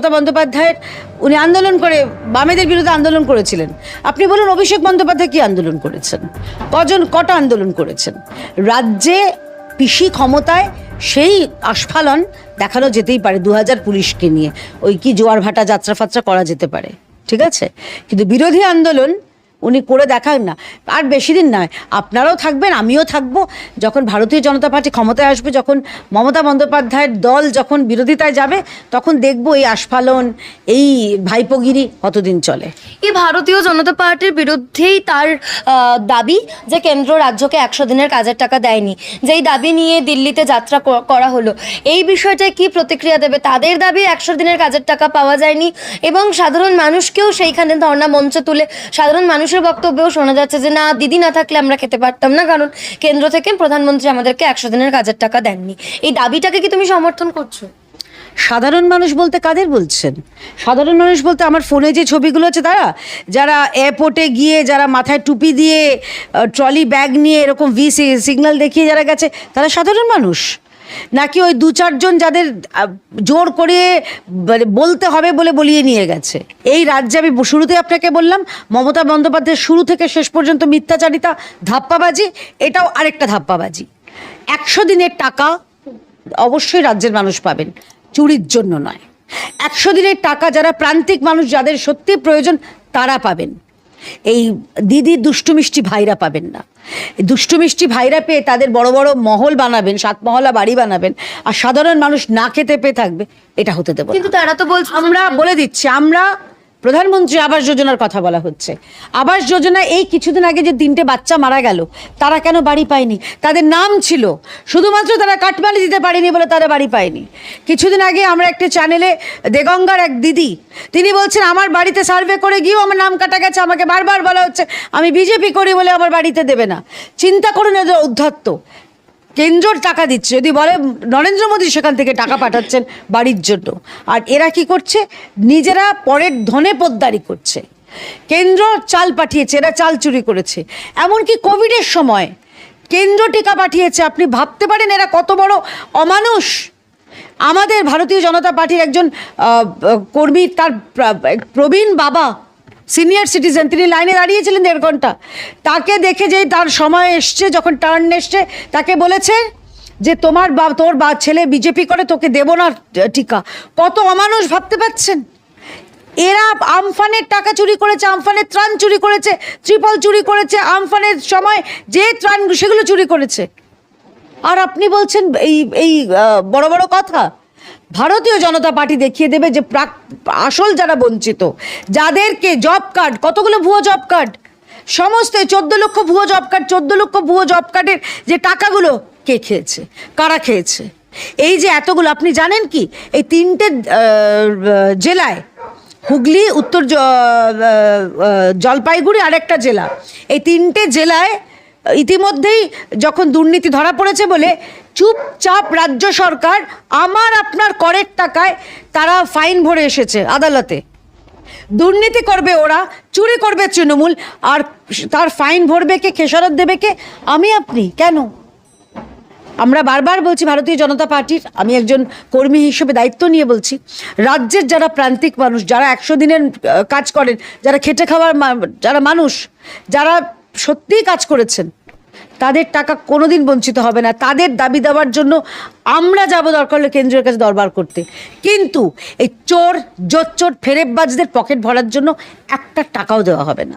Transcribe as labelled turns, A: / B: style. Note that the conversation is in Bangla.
A: মমতা বন্দ্যোপাধ্যায়ের, উনি আন্দোলন করে, বামেদের বিরুদ্ধে আন্দোলন করেছিলেন। আপনি বলুন, অভিষেক বন্দ্যোপাধ্যায় কী আন্দোলন করেছেন? কজন, কটা আন্দোলন করেছেন? রাজ্যে পিসি ক্ষমতায় সেই আস্ফালন দেখানো যেতেই পারে দু হাজার পুলিশকে নিয়ে। ওই কি জোয়ার ভাটা যাত্রা ফাত্রা করা যেতে পারে, ঠিক আছে? কিন্তু বিরোধী আন্দোলন উনি করে দেখান না। আর বেশি দিন নয়, আপনারাও থাকবেন, আমিও থাকব। যখন ভারতীয় জনতা পার্টি ক্ষমতায় আসবে, যখন মমতা বন্দ্যোপাধ্যায়ের দল যখন বিরোধিতায় যাবে, তখন দেখব এই আস্ফালন, এই ভাইপোগিরি কতদিন চলে।
B: এই ভারতীয় জনতা পার্টির বিরুদ্ধেই তার দাবি যে কেন্দ্র রাজ্যকে একশো দিনের কাজের টাকা দেয়নি। যেই দাবি নিয়ে দিল্লিতে যাত্রা করা হলো, এই বিষয়টায় কি প্রতিক্রিয়া দেবে? তাদের দাবি একশো দিনের কাজের টাকা পাওয়া যায়নি এবং সাধারণ মানুষকেও সেইখানে ধর্ণা মঞ্চে তুলে সাধারণ মানুষের বক্তব্যেও শোনা যাচ্ছে যে, না, দিদি না থাকলে আমরা খেতে পারতাম না। কারণ কেন্দ্র থেকে প্রধানমন্ত্রী আমাদেরকে একশো দিনের কাজের টাকা দেননি। এই দাবিটাকে কি তুমি সমর্থন করছ?
A: সাধারণ মানুষ বলতে কাদের বলছেন? সাধারণ মানুষ বলতে আমার ফোনে যে ছবিগুলো আছে, তারা যারা এয়ারপোর্টে গিয়ে, যারা মাথায় টুপি দিয়ে ট্রলি ব্যাগ নিয়ে এরকম ভি সিগন্যাল দেখিয়ে যারা গেছে, তারা সাধারণ মানুষ। নাকি ওই দু চারজন যাদের জোর করে মানে বলতে হবে বলে বলিয়ে নিয়ে গেছে? এই রাজ্যে আমি শুরুতে আপনাকে বললাম, মমতা বন্দ্যোপাধ্যায় শুরু থেকে শেষ পর্যন্ত মিথ্যাচারিতা, ধাপ্পাবাজি, এটাও আরেকটা ধাপ্পাবাজি। একশো দিনের টাকা অবশ্যই রাজ্যের মানুষ পাবেন, চুরির জন্য নয়। একশো দিনের টাকা যারা প্রান্তিক মানুষ, যাদের সত্যি প্রয়োজন, তারা পাবেন। এই দিদি দুষ্টুমিষ্টি ভাইরা পাবেন না। দুষ্টুমিষ্টি দুষ্টু মিষ্টি ভাইরা পেয়ে তাদের বড় বড় মহল বানাবেন সাতমহলা বাড়ি বানাবেন আর সাধারণ মানুষ না খেতে পেয়ে থাকবে এটা হতে দেবো
B: কিন্তু তারা তো বলছে
A: আমরা বলে দিচ্ছি আমরা প্রধানমন্ত্রী আবাস যোজনার কথা বলা হচ্ছে। আবাস যোজনা এই কিছুদিন আগে যে তিনটে বাচ্চা মারা গেল, তারা কেন বাড়ি পায়নি? তাদের নাম ছিল। শুধুমাত্র তারা কাটমানি দিতে পারেনি বলে তারা বাড়ি পায়নি। কিছুদিন আগে আমরা একটি চ্যানেলে দেগঙ্গার এক দিদি, তিনি বলছেন, আমার বাড়িতে সার্ভে করে গিয়েও আমার নাম কাটা গেছে, আমাকে বারবার বলা হচ্ছে, আমি বিজেপি করি বলে আমার বাড়িতে দেবে না। চিন্তা করুন এদের উদ্ধত্ত কেন্দ্রর টাকা দিচ্ছে। যদি বলে, নরেন্দ্র মোদী সেখান থেকে টাকা পাঠাচ্ছেন বাড়ির জন্য। আর এরা কি করছে? নিজেরা পরের ধনে পোদ্দারি করছে। কেন্দ্র চাল পাঠিয়েছে, এরা চাল চুরি করেছে। এমনকি কোভিডের সময় কেন্দ্র টিকা পাঠিয়েছে। আপনি ভাবতে পারেন এরা কত বড় অমানুষ। আমাদের ভারতীয় জনতা পার্টির একজন কর্মী, তার প্রবীণ বাবা সিনিয়র সিটিজেন, তিনি লাইনে দাঁড়িয়েছিলেন দেড় ঘণ্টা। তাকে দেখে যেই তার সময় এসছে, যখন টার্ন এসছে, তাকে বলেছে যে তোমার বা, তোর বা ছেলে বিজেপি করে, তোকে দেবো না টিকা। কত অমানুষ ভাবতে পাচ্ছেন এরা আমফানের টাকা চুরি করেছে, আমফানের ত্রাণ চুরি করেছে, ত্রিপল চুরি করেছে, আমফানের সময় যে ত্রাণ সেগুলো চুরি করেছে। আর আপনি বলছেন এই এই বড় বড় কথা। ভারতীয় জনতা পার্টি দেখিয়ে দেবে যে প্রাক আসল যারা বঞ্চিত, যাদেরকে জব কার্ড, কতগুলো ভুয়ো জব কার্ড? সমস্ত চোদ্দ লক্ষ ভুয়ো জব কার্ড, চোদ্দ লক্ষ ভুয়ো জব কার্ডের যে টাকাগুলো কে খেয়েছে, কারা খেয়েছে? এই যে এতগুলো, আপনি জানেন কি? এই তিনটে জেলায়, হুগলি, উত্তর জলপাইগুড়ি আরেকটা জেলা। এই তিনটে জেলায় ইতিমধ্যেই যখন দুর্নীতি ধরা পড়েছে বলে চুপচাপ রাজ্য সরকার আমার আপনার করের টাকায় তারা ফাইন ভরে এসেছে আদালতে। দুর্নীতি করবে ওরা, চুরি করবে তৃণমূল, আর তার ফাইন ভরবে কে, খেসারত দেবে কে? আমি আপনি, কেন? আমরা বারবার বলছি ভারতীয় জনতা পার্টির, আমি একজন কর্মী হিসেবে দায়িত্ব নিয়ে বলছি, রাজ্যের যারা প্রান্তিক মানুষ, যারা একশো দিনের কাজ করেন, যারা খেটে খাওয়ার যারা মানুষ, যারা সত্যিই কাজ করেছেন তাদের টাকা কোনোদিন বঞ্চিত হবে না। তাদের দাবি দেওয়ার জন্য আমরা যাব দরকার হলে কেন্দ্রের কাছে দরবার করতে। কিন্তু এই চোর জোর চোর ফেরেববাজদের পকেট ভরার জন্য একটা টাকাও দেওয়া হবে না।